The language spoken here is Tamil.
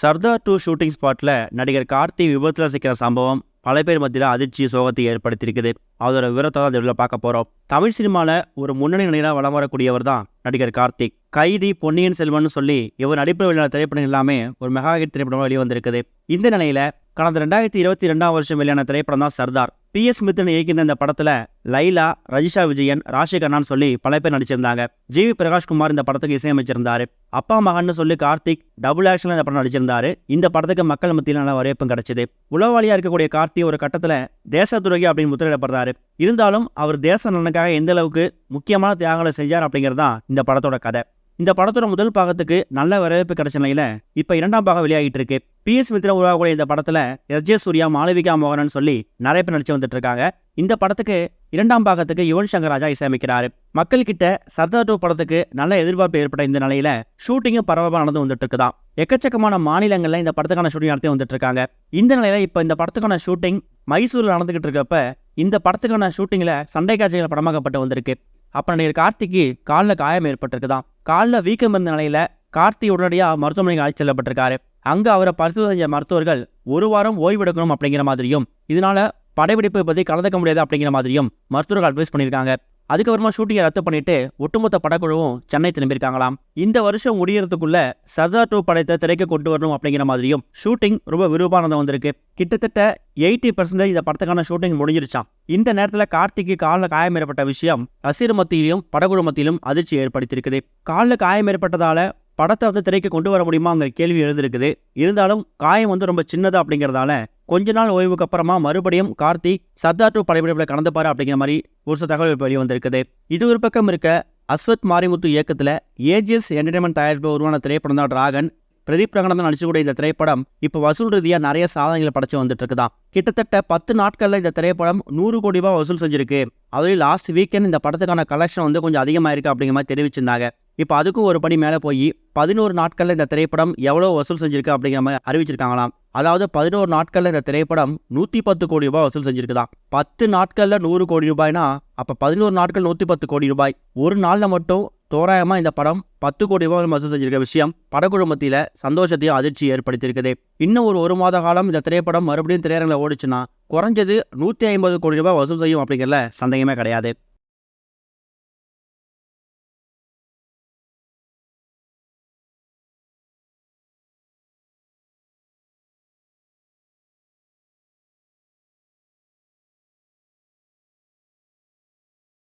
சர்தார் டூ ஷூட்டிங் ஸ்பாட்டில் நடிகர் கார்த்தி விபத்தில் சிக்கிற சம்பவம் பல பேர் மத்தியில் அதிர்ச்சி சோகத்தை ஏற்படுத்தியிருக்குது. அதோட விவரத்தை தான் இந்த பார்க்க போகிறோம் தமிழ் சினிமாவில் ஒரு முன்னணி நடிகராக வளம் வரக்கூடியவர் தான் நடிகர் கார்த்திக் கைதி பொன்னியின் செல்வன் சொல்லி இவர் நடிப்பில் வெளியான திரைப்படம் எல்லாமே ஒரு மெகா ஹிட் திரைப்படமாக வெளிவந்திருக்குது. இந்த நிலையில் கடந்த ரெண்டாயிரத்தி இருபத்தி ரெண்டாம் வருஷம் வெளியான திரைப்படம் தான் சர்தார். பி. எஸ். மித்ரன் இயக்கின இந்த படத்தில் லைலா ரஜிஷா விஜயன் ராஷிகண்ணான்னு சொல்லி பல பேர் நடிச்சிருந்தாங்க. ஜி. வி. பிரகாஷ்குமார் இந்த படத்துக்கு இசையமைச்சிருந்தாரு. அப்பா மகன்னு சொல்லி கார்த்திக் டபுள் ஆக்ஷன் இந்த படம் நடிச்சிருந்தாரு. இந்த படத்துக்கு மக்கள் மத்தியில் நல்ல வரவேற்பும் கிடைச்சது. உளவாளியாக இருக்கக்கூடிய கார்த்தி ஒரு கட்டத்தில் தேச துரோகி அப்படின்னு முத்திரையிடப்படுறாரு. இருந்தாலும் அவர் தேச நலனுக்காக எந்த அளவுக்கு முக்கியமான தியாகங்களை செஞ்சார் அப்படிங்கிறது தான் இந்த படத்தோட கதை. இந்த படத்தோட முதல் பாகத்துக்கு நல்ல வரவேற்பு கிடைச்ச நிலையில இப்ப இரண்டாம் பாகம் வெளியாகிட்டு இருக்கு. பி எஸ் மித்ரா உருவாகக்கூடிய இந்த படத்தில் எஸ் ஜே சூர்யா மாளவிகா மோகனன் சொல்லி நிறைய பேர் நடிச்சு வந்துட்டு இருக்காங்க இந்த படத்துக்கு இரண்டாம் பாகத்துக்கு யுவன் சங்கர் ராஜா இசையமைக்கிறார். மக்கள் கிட்ட சர்தார் டூ படத்துக்கு நல்ல எதிர்பார்ப்பு ஏற்பட்ட இந்த நிலையில ஷூட்டிங்கும் பரவலாக நடந்து வந்துட்டு இருக்குதான் எக்கச்சக்கமான மாநிலங்களில் இந்த படத்துக்கான ஷூட்டிங் நடத்தி வந்துட்டு இருக்காங்க இந்த நிலையில இப்போ இந்த படத்துக்கான ஷூட்டிங் மைசூரில் நடந்துகிட்டு இருக்கப்ப இந்த படத்துக்கான ஷூட்டிங்கில் சண்டை காட்சிகள் படமாக்கப்பட்டு வந்திருக்கு. அப்போ நடிகர் கார்த்திக்கு காலில் காயம் ஏற்பட்டிருக்குதான். காலில் வீக்கம் இருந்த நிலையில கார்த்தி உடனடியாக மருத்துவமனைக்கு அழைச்சி செல்லப்பட்டிருக்காரு. அங்கே அவரை பரிசோதனை செஞ்ச மருத்துவர்கள் ஒரு வாரம் ஓய்வெடுக்கணும் அப்படிங்கிற மாதிரியும் இதனால படப்பிடிப்பு பற்றி கலந்துக்க முடியாது அப்படிங்கிற மாதிரியும் மருத்துவர்கள் அட்வைஸ் பண்ணியிருக்காங்க. அதுக்கப்புறமா ஷூட்டிங்கை ரத்து பண்ணிட்டு ஒட்டுமொத்த படக்குழுவும் சென்னை திரும்பியிருக்காங்களாம். இந்த வருஷம் முடியறதுக்குள்ள சர்தார் டூ படத்தை திரைக்கு கொண்டு வரணும் அப்படிங்கிற மாதிரியும் ஷூட்டிங் ரொம்ப விருப்பானதாக வந்திருக்கு. கிட்டத்தட்ட எயிட்டி பர்சன்டேஜ் இந்த படத்துக்கான ஷூட்டிங் முடிஞ்சிருச்சான் இந்த நேரத்தில் கார்த்திக்கு காலில் காயம் ஏற்பட்ட விஷயம் ரசிகர் மத்தியிலும் படக்குழு மத்தியிலும் அதிர்ச்சி ஏற்படுத்தியிருக்குது. காலில் காயம் ஏற்பட்டதால படத்தை வந்து திரைக்கு கொண்டு வர முடியுமாங்கிற கேள்வி எழுந்திருக்குது. இருந்தாலும் காயம் வந்து ரொம்ப சின்னது அப்படிங்கிறதால கொஞ்ச நாள் ஓய்வுக்கு அப்புறமா மறுபடியும் கார்த்திக் சர்தார் டூ படப்பிடிப்பில் கலந்துப்பாரு அப்படிங்கிற மாதிரி ஒரு சில தகவல் இப்போ வெளியே வந்திருக்குது. இது ஒரு பக்கம் இருக்க அஸ்வத் மாரிமுத்து இயக்கத்தில் ஏஜிஎஸ் என்டர்டைன்மெண்ட் தயாரிப்பு உருவான திரைப்படம் தான் டிராகன் பிரதீப் ரங்கநாதன் நடிச்சக்கூடிய இந்த திரைப்படம் இப்போ வசூல் ரீதியாக நிறைய சாதனைகளை படைச்சு வந்துட்டு இருக்குதான் கிட்டத்தட்ட பத்து நாட்களில் இந்த திரைப்படம் நூறு கோடி ரூபாய் வசூல் செஞ்சிருக்கு. அதுலேயும் லாஸ்ட் வீக்கெண்ட் இந்த படத்துக்கான கலெக்ஷன் வந்து கொஞ்சம் அதிகமாக இருக்குது அப்படிங்கிற மாதிரி தெரிவிச்சிருந்தாங்க. இப்போ அதுக்கும் ஒரு படி மேலே போய் பதினோரு நாட்களில் இந்த திரைப்படம் எவ்வளோ வசூல் செஞ்சிருக்கு அப்படிங்கிற மாதிரி அறிவிச்சிருக்காங்களாம். அதாவது பதினோரு நாட்களில் இந்த திரைப்படம் நூற்றி பத்து கோடி ரூபாய் வசூல் செஞ்சிருக்குதான் பத்து நாட்களில் நூறு கோடி ரூபாய்னா அப்போ பதினோரு நாட்கள் நூற்றி பத்து கோடி ரூபாய். ஒரு நாளில் மட்டும் தோராயமாக இந்த படம் பத்து கோடி ரூபாய் வசூல் செஞ்சிருக்க விஷயம் படக்குழு மத்தியில் சந்தோஷத்தையும் அதிர்ச்சி ஏற்படுத்தியிருக்குது. இன்னும் ஒரு ஒரு மாத காலம் இந்த திரைப்படம் மறுபடியும் திரையரங்கில் ஓடிச்சுன்னா குறைஞ்சது நூற்றி ஐம்பது கோடி ரூபாய் வசூல் செய்யும் அப்படிங்கிறல சந்தேகமே கிடையாது.